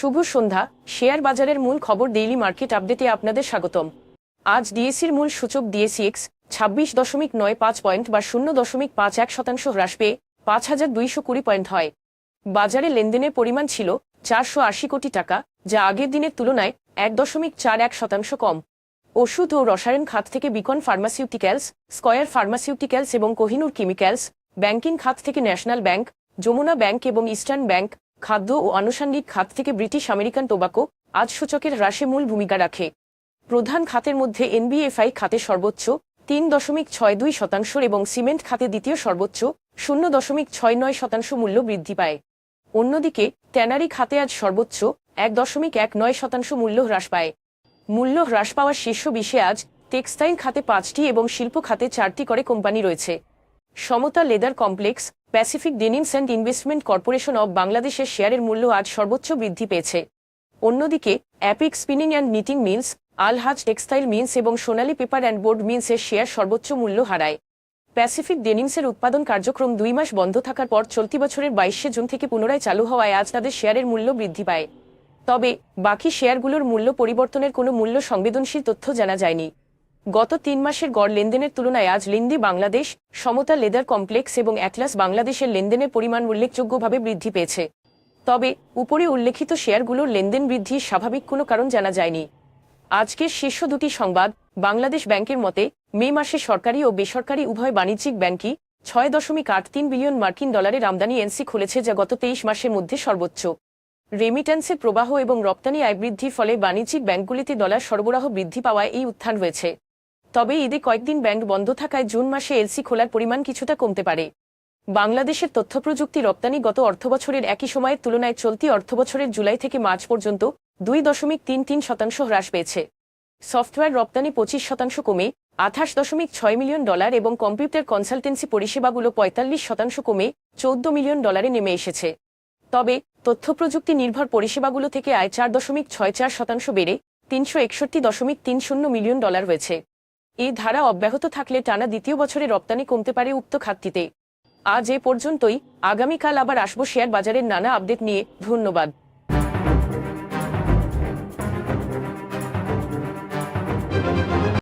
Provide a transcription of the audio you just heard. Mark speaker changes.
Speaker 1: শুভ সন্ধ্যা। Share বাজারের মূল খবর ডেইলি মার্কেট আপডেটে আপনাদের স্বাগতম। আজ ডিএসির মূল সূচক ডিএসিএক্স ছাব্বিশ দশমিক নয় পাঁচ পয়েন্ট বা শূন্য দশমিক পাঁচ এক শতাংশ হ্রাস পেয়ে পাঁচ হাজার দুইশো কুড়ি পয়েন্ট হয়। বাজারে লেনদেনের পরিমাণ ছিল চারশো আশি কোটি টাকা, যা আগের দিনের তুলনায় এক দশমিক চার এক শতাংশ কম। ওষুধ ও রসায়ন খাত থেকে বিকন ফার্মাসিউটিক্যালস স্কয়ার ফার্মাসিউটিক্যালস এবং কোহিনুর কেমিক্যালস ব্যাংকিং খাত থেকে ন্যাশনাল ব্যাংক যমুনা ব্যাংক এবং ইস্টার্ন ব্যাংক খাদ্য ও আনুষঙ্গিক খাত থেকে ব্রিটিশ আমেরিকান টোবাকো আজ সূচকের হ্রাসে মূল ভূমিকা রাখে। প্রধান খাতের মধ্যে এনবিএফআই খাতে সর্বোচ্চ তিন দশমিক ছয় দুই শতাংশ এবং সিমেন্ট খাতে দ্বিতীয় সর্বোচ্চ শূন্য দশমিক ছয় নয় শতাংশ মূল্য বৃদ্ধি পায়। অন্যদিকে, ট্যানারি খাতে আজ সর্বোচ্চ এক দশমিক এক নয় শতাংশ মূল্য হ্রাস পায়। মূল্য হ্রাস পাওয়ার শীর্ষ বিশে আজ টেক্সটাইল খাতে পাঁচটি এবং শিল্প খাতে চারটি করে কোম্পানি রয়েছে। Samata leather complex, Pacific denims and investment corporation of বাংলাদেশের শেয়ারের মূল্য আজ সর্বোচ্চ বৃদ্ধি পেয়েছে। অন্যদিকে, Apex spinning and knitting mills, Alhaj textile mills এবং সোনালী পেপার অ্যান্ড বোর্ড মিলসের শেয়ার সর্বোচ্চ মূল্য হারায়। প্যাসিফিক ডেনিমসের উৎপাদন কার্যক্রম দুই মাস বন্ধ থাকার পর চলতি বছরের বাইশে জুন থেকে পুনরায় চালু হওয়ায় আজ তাদের শেয়ারের মূল্য বৃদ্ধি পায়। তবে, বাকি শেয়ারগুলোর মূল্য পরিবর্তনের কোনো মূল্য সংবেদনশীল তথ্য জানা যায়নি। গত তিন মাসের গড় লেনদেনের তুলনায় আজ লিন্দি বাংলাদেশ, সমতা লেদার কমপ্লেক্স এবং অ্যাটলাস বাংলাদেশের লেনদেনের পরিমাণ উল্লেখযোগ্যভাবে বৃদ্ধি পেয়েছে। তবে, উপরে উল্লেখিত শেয়ারগুলোর লেনদেন বৃদ্ধির স্বাভাবিক কোনো কারণ জানা যায়নি। আজকের শীর্ষ দুটি সংবাদ, বাংলাদেশ ব্যাংকের মতে, মে মাসে সরকারি ও বেসরকারি উভয় বাণিজ্যিক ব্যাংকই ছয় দশমিক আট তিন বিলিয়ন মার্কিন ডলারের আমদানি এনসি খুলেছে যা গত তেইশ মাসের মধ্যে সর্বোচ্চ। রেমিট্যান্সের প্রবাহ এবং রপ্তানি আয় বৃদ্ধির ফলে বাণিজ্যিক ব্যাংকগুলিতে ডলার সরবরাহ বৃদ্ধি পাওয়ায় এই উত্থান হয়েছে। তবে ঈদে কয়েকদিন ব্যাংক বন্ধ থাকায় জুন মাসে এলসি খোলার পরিমাণ কিছুটা কমতে পারে। বাংলাদেশের তথ্যপ্রযুক্তি রপ্তানি গত অর্থবছরের একই সময়ের তুলনায় চলতি অর্থবছরের জুলাই থেকে মার্চ পর্যন্ত দুই দশমিক তিন তিন শতাংশ হ্রাস পেয়েছে। সফটওয়্যার রপ্তানি পঁচিশ শতাংশ কমে আঠাশ দশমিক ছয় মিলিয়ন ডলার এবং কম্পিউটার কনসালটেন্সি পরিষেবাগুলো পঁয়তাল্লিশ শতাংশ কমে চৌদ্দ মিলিয়ন ডলারে নেমে এসেছে। তবে তথ্যপ্রযুক্তি নির্ভর পরিষেবাগুলো থেকে আয় চার দশমিক ছয় চার শতাংশ বেড়ে তিনশো একষট্টি দশমিক তিন শূন্য মিলিয়ন ডলার হয়েছে। এই ধারা অব্যাহত থাকলে টানা দ্বিতীয় বছরে রপ্তানি কমতে পারে উক্ত খাতটিতে। আজ এ পর্যন্তই। আগামীকাল আবার আসব শেয়ার বাজারের নানা আপডেট নিয়ে। ধন্যবাদ।